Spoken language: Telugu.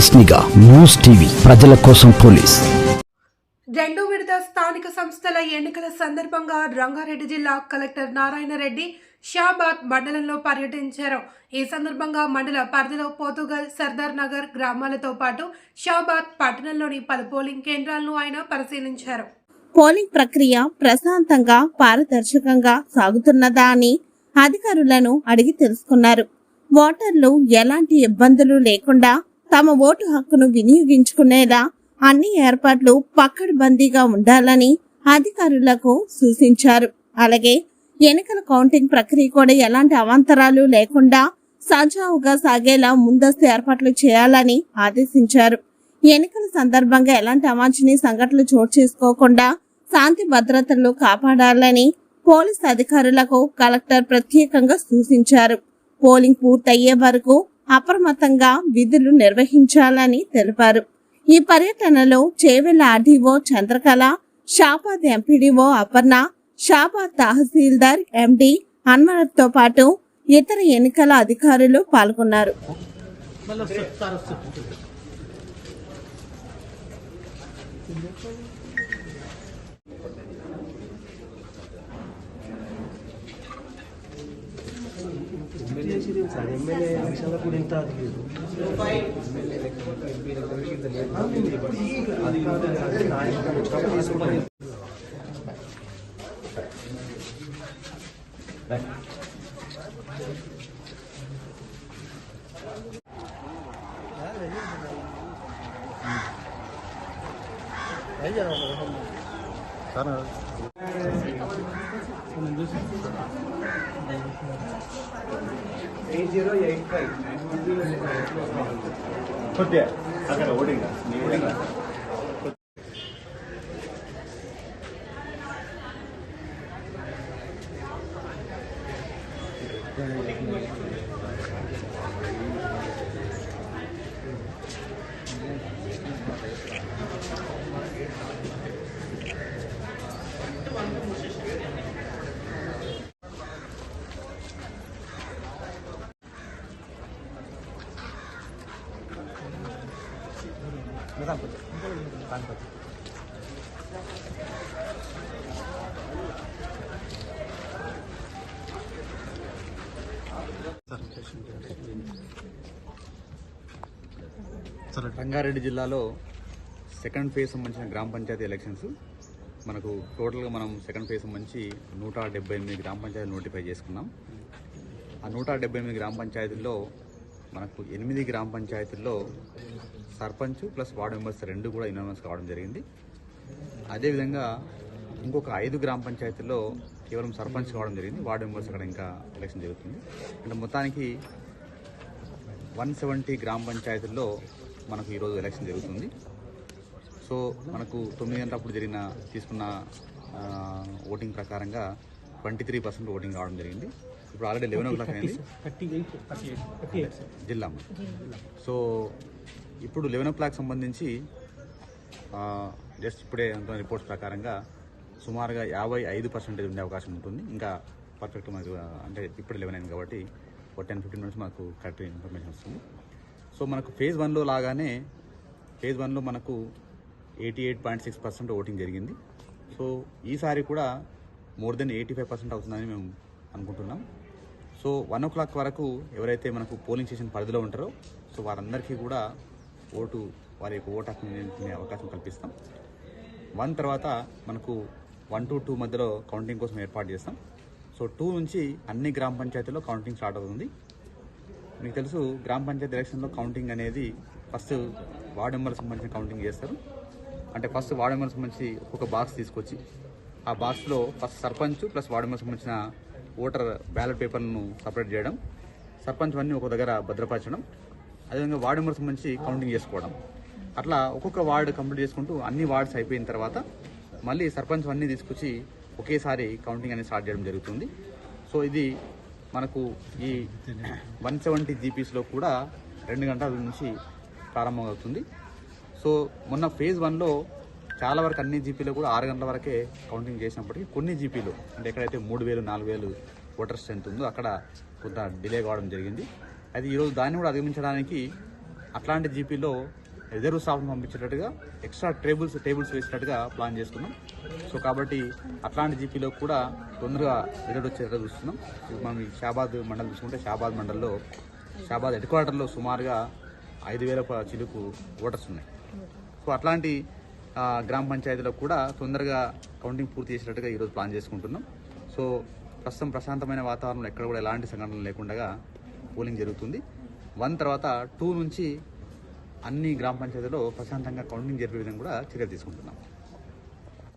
న్యూస్ టీవీ ప్రజల కోసం పోలీస్. రెండో విడత స్థానిక సంస్థల ఎన్నికల సందర్భంగా రంగారెడ్డి జిల్లా కలెక్టర్ నారాయణ రెడ్డి షాబాద్ మండలంలో పర్యటించారు. ఈ సందర్భంగా మండల పరిధిలో పోతుగల్ సర్దార్ నగర్ గ్రామాలతో పాటు షాబాద్ పట్టణంలోని పలు పోలింగ్ కేంద్రాలను ఆయన పరిశీలించారు. పోలింగ్ ప్రక్రియ ప్రశాంతంగా పారదర్శకంగా సాగుతున్నదా అని అధికారులను అడిగి తెలుసుకున్నారు. ఓటర్లు ఎలాంటి ఇబ్బందులు లేకుండా తమ ఓటు హక్కును వినియోగించుకునేలా అన్ని ఏర్పాట్లు పక్కడబందీగా ఉండాలని అధికారులకు సూచించారు. అలాగే ఎన్నికల కౌంటింగ్ ప్రక్రియ కూడా ఎలాంటి అవాంతరాలు లేకుండా సజావుగా సాగేలా ముందస్తు ఏర్పాట్లు చేయాలని ఆదేశించారు. ఎన్నికల సందర్భంగా ఎలాంటి అవాంఛనీయ సంఘటనలు చోటు చేసుకోకుండా శాంతి భద్రతలు కాపాడాలని పోలీస్ అధికారులకు కలెక్టర్ ప్రత్యేకంగా సూచించారు. పోలింగ్ పూర్తయ్యే వరకు అప్రమత్తంగా విధులు నిర్వహించాలని తెలిపారు. ఈ పర్యటనలో Chevella RDO Chandrakala Shabad MPDO Aparna Shabad tahsildar MD అన్వరత్తో పాటు ఇతర ఎన్నికల అధికారులు పాల్గొన్నారు. ఎమ్మెల్యే ఎలక్షన్ల కూడా ఇంత అది లేదు అది eight zero eight five కొద్దిగా అక్కడ సార్ నీ రంగారెడ్డి జిల్లాలో సెకండ్ ఫేజ్ సంబంధించిన గ్రామ పంచాయతీ ఎలక్షన్స్. మనకు టోటల్గా మనం సెకండ్ ఫేజ్ సంబంధించి నూట డెబ్బై ఎనిమిది గ్రామ పంచాయతీ నోటిఫై చేసుకున్నాం. ఆ నూట డెబ్బై ఎనిమిది గ్రామ పంచాయతీల్లో మనకు ఎనిమిది గ్రామ పంచాయతీల్లో సర్పంచ్ ప్లస్ వార్డు మెంబర్స్ రెండు కూడా ఇన్వాల్వ్మెంట్స్ కావడం జరిగింది. అదేవిధంగా ఇంకొక ఐదు గ్రామ పంచాయతీల్లో కేవలం సర్పంచ్ కావడం జరిగింది. వార్డు మెంబర్స్ అక్కడ ఇంకా ఎలక్షన్ జరుగుతుంది. అంటే మొత్తానికి వన్ సెవెంటీ గ్రామ పంచాయతీల్లో మనకు ఈరోజు ఎలక్షన్ జరుగుతుంది. సో మనకు తొమ్మిది గంటలప్పుడు జరిగిన తీసుకున్న ఓటింగ్ ప్రకారంగా ట్వంటీ త్రీ పర్సెంట్ ఓటింగ్ రావడం జరిగింది. ఇప్పుడు ఆల్రెడీ లెవెన్ ఓ క్లాక్ అయింది జిల్లా సో ఇప్పుడు లెవెన్ ఓ క్లాక్ సంబంధించి జస్ట్ ఇప్పుడే అంత రిపోర్ట్స్ ప్రకారంగా సుమారుగా యాభై ఐదు పర్సెంటేజ్ ఉండే అవకాశం ఉంటుంది. ఇంకా పర్ఫెక్ట్ మనకు అంటే ఇప్పుడు లెవెన్ అయింది కాబట్టి ఒక టెన్ ఫిఫ్టీన్ మినిట్స్ మనకు కరెక్ట్ ఇన్ఫర్మేషన్ వస్తుంది. సో మనకు ఫేజ్ వన్లో లాగానే ఫేజ్ వన్లో మనకు eighty eight point six percent voting జరిగింది. సో ఈసారి కూడా more than eighty five percent అవుతుందని మేము అనుకుంటున్నాం. సో వన్ ఓ క్లాక్ వరకు ఎవరైతే మనకు పోలింగ్ స్టేషన్ పరిధిలో ఉంటారో సో వారందరికీ కూడా ఓటు వారి యొక్క ఓటు హక్కు అవకాశం కల్పిస్తాం. వన్ తర్వాత మనకు వన్ టు టూ మధ్యలో కౌంటింగ్ కోసం ఏర్పాటు చేస్తాం. సో టూ నుంచి అన్ని గ్రామ పంచాయతీల్లో కౌంటింగ్ స్టార్ట్ అవుతుంది. మీకు తెలుసు గ్రామ పంచాయతీ ఎలక్షన్లో కౌంటింగ్ అనేది ఫస్ట్ వార్డు మెంబర్కి సంబంధించిన కౌంటింగ్ చేస్తారు. అంటే ఫస్ట్ వార్డు మెంబర్కి సంబంధించి ఒక బాక్స్ తీసుకొచ్చి ఆ బాక్స్లో ఫస్ట్ సర్పంచ్ ప్లస్ వార్డు మెంబర్కి సంబంధించిన ఓటర్ బ్యాలెట్ పేపర్ను సపరేట్ చేయడం. సర్పంచ్ అన్నీ ఒక దగ్గర భద్రపరచడం. అదేవిధంగా వార్డు మెంబర్స్ సంబంధించి కౌంటింగ్ చేసుకోవడం. అట్లా ఒక్కొక్క వార్డు కంప్లీట్ చేసుకుంటూ అన్ని వార్డ్స్ అయిపోయిన తర్వాత మళ్ళీ సర్పంచ్ అన్నీ తీసుకొచ్చి ఒకేసారి కౌంటింగ్ అనేది స్టార్ట్ చేయడం జరుగుతుంది. సో ఇది మనకు ఈ వన్ సెవెంటీ జీపీస్లో కూడా రెండు గంటల నుంచి ప్రారంభమవుతుంది సో మొన్న ఫేజ్ వన్లో చాలా వరకు అన్ని జీపీలో కూడా ఆరు గంటల వరకే కౌంటింగ్ చేసినప్పటికీ కొన్ని జీపీలు అంటే ఎక్కడైతే మూడు వేలు నాలుగు వేలు ఓటర్ స్ట్రెంత్ ఉందో అక్కడ కొంత డిలే కావడం జరిగింది. అయితే ఈరోజు దాన్ని కూడా అధిగమించడానికి అట్లాంటి జీపీలో రిజర్వ్ స్టాఫ్ను పంపించేటట్టుగా ఎక్స్ట్రా టేబుల్స్ టేబుల్స్ వేసేటట్టుగా ప్లాన్ చేసుకున్నాం. సో కాబట్టి అట్లాంటి జీపీలో కూడా తొందరగా రిజల్ట్ వచ్చేటట్టు చూస్తున్నాం. మనం షాబాద్ మండలం చూసుకుంటే షాబాద్ మండల్లో షాబాద్ హెడ్ క్వార్టర్లో సుమారుగా ఐదు వేల చిలుకు ఓటర్స్ ఉన్నాయి. సో అట్లాంటి గ్రామ పంచాయతీలో కూడా తొందరగా కౌంటింగ్ పూర్తి చేసేటట్టుగా ఈరోజు ప్లాన్ చేసుకుంటున్నాం. సో ప్రస్తుతం ప్రశాంతమైన వాతావరణంలో ఎక్కడ కూడా ఎలాంటి సంఘటనలు లేకుండా పోలింగ్ జరుగుతుంది. వన్ తర్వాత టూ నుంచి అన్ని గ్రామ పంచాయతీలో ప్రశాంతంగా కౌంటింగ్ జరిపే విధంగా కూడా చర్యలు తీసుకుంటున్నాం.